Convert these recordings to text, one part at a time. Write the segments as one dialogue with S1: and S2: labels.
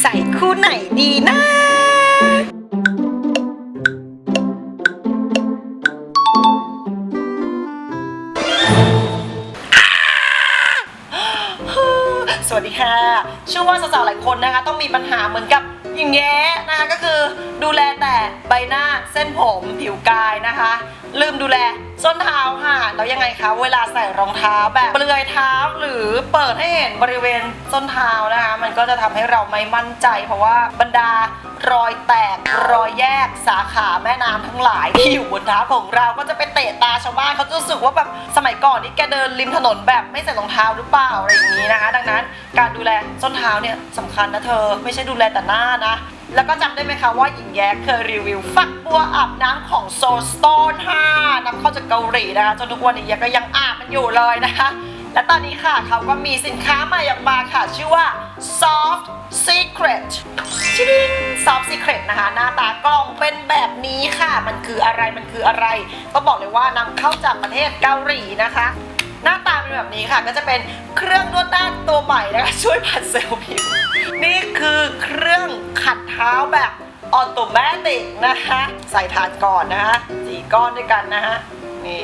S1: ใส่คู่ไหนดีนะ สวัสดีค่ะเชื่อว่าสาวๆหลายคนนะคะ ต้องมีปัญหาเหมือนกับหญิงแย้นะคะก็คือดูแลแต่ใบหน้าเส้นผมผิวกายนะคะ ลืมดูแลส้นเท้าค่ะ แล้วยังไงคะเวลาใส่รองเท้าแบบเปลือยเท้าหรือเปิดให้เห็นบริเวณส้นเท้านะคะ มันก็จะทำให้เราไม่มั่นใจ เพราะว่าบรรดารอยแตกรอยแยกสาขาแม่น้ำทั้งหลายที่อยู่บนเท้าของเราก็จะไปเตะตาชาวบ้านเขาจะรู้สึกว่าแบบสมัยก่อนนี่แกเดินริมถนนแบบไม่ใส่รองเท้าหรือเปล่าอะไรอย่างนี้นะคะ ดังนั้นการดูแลส้นเท้าเนี่ยสำคัญนะเธอ ไม่ใช่ดูแลแต่หน้านะ แล้วก็จำได้ไหมคะว่าหญิงแย้เคยรีวิว ฝักบัวอาบน้ำของโซสโตนค่ะนำเข้าจากเกาหลีนะคะจนทุกวันนี้ยก็ยังอาบมันอยู่เลยนะคะ และตอนนี้ค่ะเขาก็มีสินค้าใหม่ออกมาค่ะ ชื่อว่า Soft Secret ชิลิง Soft Secret นะคะ หน้าตากล้องเป็นแบบนี้ค่ะ มันคืออะไรมันคืออะไรต้องบอกเลยว่านำเข้าจากประเทศเกาหลีนะคะ หน้าตาเป็นแบบนี้ค่ะก็จะเป็นเครื่องนวดหน้า ตัวใหม่นะคะช่วยผัดเซลล์ผิว นี่คือเครื่องขัดเท้าแบบออโตเมติกนะคะ ใส่ฐานก่อนนะคะสี่ก้อนด้วยกันนะฮะนี่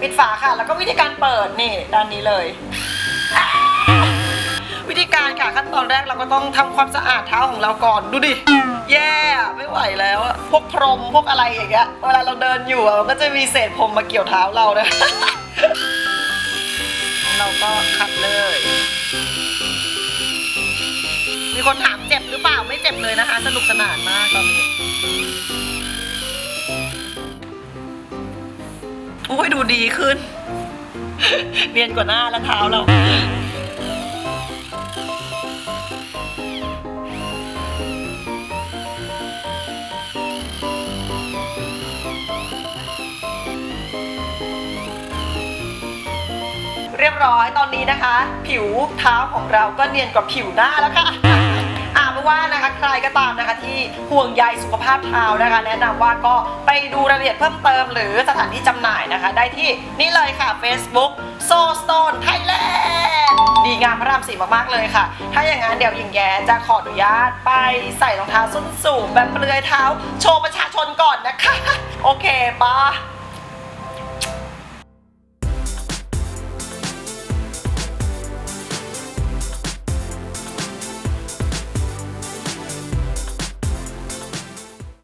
S1: ปิดฝาค่ะ แล้วก็วิธีการเปิดนี่ด้านนี้เลย วิธีการค่ะขั้นตอนแรกเราก็ต้องทำความสะอาดเท้าของเราก่อนดูดิแย่อะไม่ไหวแล้วพวกพรมพวกอะไรอย่างเงี้ยเวลาเราเดินอยู่มันก็จะมีเศษพรมมาเกี่ยวเท้าเรานะ เราก็ขัดเลย มีคนถามเจ็บหรือเปล่าไม่เจ็บเลยนะคะ สนุกสนานมากตอนนี้ โอ้ยดูดีขึ้น เรียนกว่าหน้าและเท้าเรา ยบร้อยตอนนี้นะคะ ผิวเท้าของเราก็เนียนกว่าผิวหน้าแล้วค่ะอ่าไม่ว่านะคะใครก็ตามนะคะที่ห่วงใยสุขภาพเท้านะคะ แนะนำว่าก็ไปดูรายละเอียดเพิ่มเติม หรือสถานที่จำหน่ายนะคะ ได้ที่นี่เลยค่ะ Facebook s o Stone Thailand ดีงามพระรามสีมากๆเลยค่ะ ถ้าอย่างนั้นเดี๋ยวหญิงแย้จะขออนุญาตไปใส่รองเท้าส้นสูงแบบเปลือยเท้า โชว์ประชาชนก่อนนะคะ โอเคปะ